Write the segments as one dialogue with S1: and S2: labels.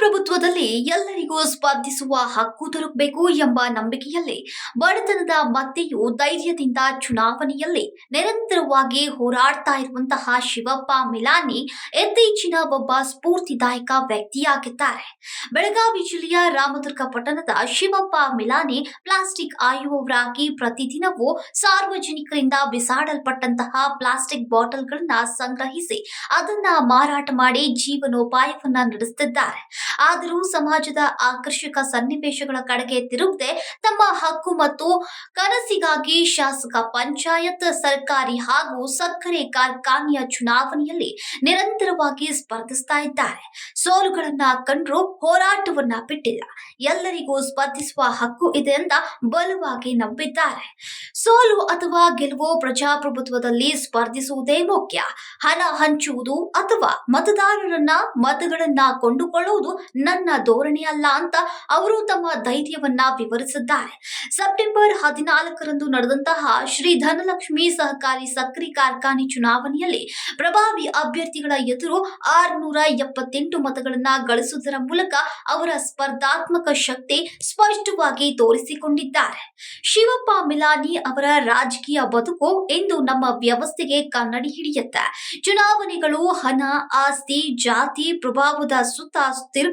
S1: ಪ್ರಜಾಪ್ರಭುತ್ವದಲ್ಲಿ ಎಲ್ಲರಿಗೂ ಸ್ಪರ್ಧಿಸುವ ಹಕ್ಕು ದೊರಕಬೇಕು ಎಂಬ ನಂಬಿಕೆಯಲ್ಲಿ ಬಡತನದ ಮಧ್ಯೆಯೂ ಧೈರ್ಯದಿಂದ ಚುನಾವಣೆಯಲ್ಲಿ ನಿರಂತರವಾಗಿ ಹೋರಾಡ್ತಾ ಇರುವಂತಹ ಶಿವಪ್ಪ ಮಿಲಾನಿ ಇತ್ತೀಚಿನ ಒಬ್ಬ ಸ್ಫೂರ್ತಿದಾಯಕ ವ್ಯಕ್ತಿಯಾಗಿದ್ದಾರೆ. ಬೆಳಗಾವಿ ಜಿಲ್ಲೆಯ ರಾಮದುರ್ಗ ಪಟ್ಟಣದ ಶಿವಪ್ಪ ಮಿಲಾನಿ ಪ್ಲಾಸ್ಟಿಕ್ ಆಯುವವರಾಗಿ ಪ್ರತಿದಿನವೂ ಸಾರ್ವಜನಿಕರಿಂದ ಬಿಸಾಡಲ್ಪಟ್ಟಂತಹ ಪ್ಲಾಸ್ಟಿಕ್ ಬಾಟಲ್ಗಳನ್ನ ಸಂಗ್ರಹಿಸಿ ಅದನ್ನ ಮಾರಾಟ ಮಾಡಿ ಜೀವನೋಪಾಯವನ್ನ ನಡೆಸುತ್ತಿದ್ದಾರೆ ಆದರೂ ಸಮಾಜದ ಆಕರ್ಷಕ ಸನ್ನಿವೇಶಗಳ ಕಡೆಗೆ ತಿರುಗದೆ ತಮ್ಮ ಹಕ್ಕು ಮತ್ತು ಕನಸಿಗಾಗಿ ಶಾಸಕ ಪಂಚಾಯತ್, ಸರ್ಕಾರಿ ಹಾಗೂ ಸಕ್ಕರೆ ಕಾರ್ಖಾನೆಯ ಚುನಾವಣೆಯಲ್ಲಿ ನಿರಂತರವಾಗಿ ಸ್ಪರ್ಧಿಸ್ತಾ ಇದ್ದಾರೆ. ಸೋಲುಗಳನ್ನ ಕಂಡ್ರು ಹೋರಾಟವನ್ನ ಬಿಟ್ಟಿಲ್ಲ. ಎಲ್ಲರಿಗೂ ಸ್ಪರ್ಧಿಸುವ ಹಕ್ಕು ಇದೆ ಅಂತ ಬಲವಾಗಿ ನಂಬಿದ್ದಾರೆ. ಸೋಲು ಅಥವಾ ಗೆಲುವು ಪ್ರಜಾಪ್ರಭುತ್ವದಲ್ಲಿ ಸ್ಪರ್ಧಿಸುವುದೇ ಮುಖ್ಯ. ಹಣ ಹಂಚುವುದು ಅಥವಾ ಮತದಾರರನ್ನ ಮತಗಳನ್ನ ಕೊಂಡುಕೊಳ್ಳುವುದು ನನ್ನ ಧೋರಣೆ ಅಲ್ಲ ಅಂತ ಅವರು ತಮ್ಮ ಧೈರ್ಯವನ್ನ ವಿವರಿಸಿದ್ದಾರೆ. ಸೆಪ್ಟೆಂಬರ್ ಹದಿನಾಲ್ಕರಂದು ನಡೆದಂತಹ ಶ್ರೀ ಧನಲಕ್ಷ್ಮಿ ಸಹಕಾರಿ ಸಕ್ಕರೆ ಕಾರ್ಖಾನೆ ಚುನಾವಣೆಯಲ್ಲಿ ಪ್ರಭಾವಿ ಅಭ್ಯರ್ಥಿಗಳ ಎದುರು ಆರುನೂರ ಎಪ್ಪತ್ತೆಂಟು ಮತಗಳನ್ನ ಗಳಿಸುವುದರ ಮೂಲಕ ಅವರ ಸ್ಪರ್ಧಾತ್ಮಕ ಶಕ್ತಿ ಸ್ಪಷ್ಟವಾಗಿ ತೋರಿಸಿಕೊಂಡಿದ್ದಾರೆ. ಶಿವಪ್ಪ ಮಿಲಾನಿ ಅವರ ರಾಜಕೀಯ ಬದುಕು ಇಂದು ನಮ್ಮ ವ್ಯವಸ್ಥೆಗೆ ಕನ್ನಡಿ ಹಿಡಿಯುತ್ತೆ. ಚುನಾವಣೆಗಳು ಹಣ, ಆಸ್ತಿ, ಜಾತಿ, ಪ್ರಭಾವದ ಸುತ್ತ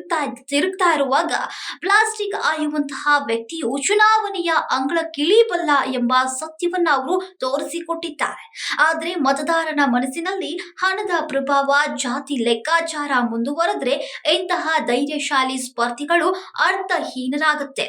S1: ತಿರುಗ್ತಾ ತಿರುಗ್ತಾ ಇರುವಾಗ ಪ್ಲಾಸ್ಟಿಕ್ ಆಯುವಂತಹ ವ್ಯಕ್ತಿಯು ಚುನಾವಣೆಯ ಅಂಗಳ ಕಿಳಿಬಲ್ಲ ಎಂಬ ಸತ್ಯವನ್ನ ಅವರು ತೋರಿಸಿಕೊಟ್ಟಿದ್ದಾರೆ. ಆದರೆ ಮತದಾರನ ಮನಸ್ಸಿನಲ್ಲಿ ಹಣದ ಪ್ರಭಾವ, ಜಾತಿ ಲೆಕ್ಕಾಚಾರ ಮುಂದುವರೆದ್ರೆ ಇಂತಹ ಧೈರ್ಯಶಾಲಿ ಸ್ಪರ್ಧಿಗಳು ಅರ್ಥಹೀನರಾಗುತ್ತೆ.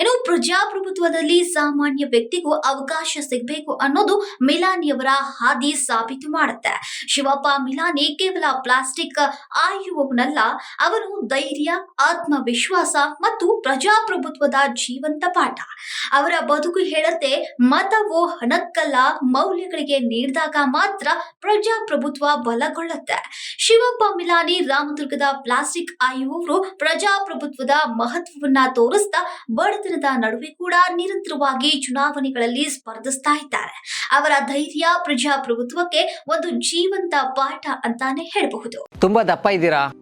S1: ಇನ್ನು ಪ್ರಜಾಪ್ರಭುತ್ವದಲ್ಲಿ ಸಾಮಾನ್ಯ ವ್ಯಕ್ತಿಗೂ ಅವಕಾಶ ಸಿಗಬೇಕು ಅನ್ನೋದು ಮಿಲಾನಿಯವರ ಹಾದಿ ಸಾಬೀತು ಮಾಡುತ್ತೆ. ಶಿವಪ್ಪ ಮಿಲಾನಿ ಕೇವಲ ಪ್ಲಾಸ್ಟಿಕ್ ಆಯುವವನಲ್ಲ, ಅವನು ಧೈರ್ಯ ಆತ್ಮವಿಶ್ವಾಸ ಮತ್ತು ಪ್ರಜಾಪ್ರಭುತ್ವದ ಜೀವಂತ ಪಾಠ. ಅವರ ಬದುಕು ಹೇಳುತ್ತೆ, ಮತವು ಹಣಕ್ಕಲ್ಲ, ಮೌಲ್ಯಗಳಿಗೆ ನೀಡಿದಾಗ ಮಾತ್ರ ಪ್ರಜಾಪ್ರಭುತ್ವ ಬಲಗೊಳ್ಳುತ್ತೆ. ಶಿವಪ್ಪ ಮಿಲಾನಿ, ರಾಮದುರ್ಗದ ಪ್ಲಾಸ್ಟಿಕ್ ಆಯುವವರು ಪ್ರಜಾಪ್ರಭುತ್ವದ ಮಹತ್ವವನ್ನ ತೋರಿಸ್ತಾ ಬಡತನದ ನಡುವೆ ಕೂಡ ನಿರಂತರವಾಗಿ ಚುನಾವಣೆಗಳಲ್ಲಿ ಸ್ಪರ್ಧಿಸ್ತಾ ಇದ್ದಾರೆ. ಅವರ ಧೈರ್ಯ, ಪ್ರಜಾಪ್ರಭುತ್ವಕ್ಕೆ ಒಂದು ಜೀವಂತ ಪಾಠ ಅಂತಾನೆ ಹೇಳಬಹುದು.
S2: ತುಂಬಾ ದಪ್ಪ ಇದ್ದೀರಾ?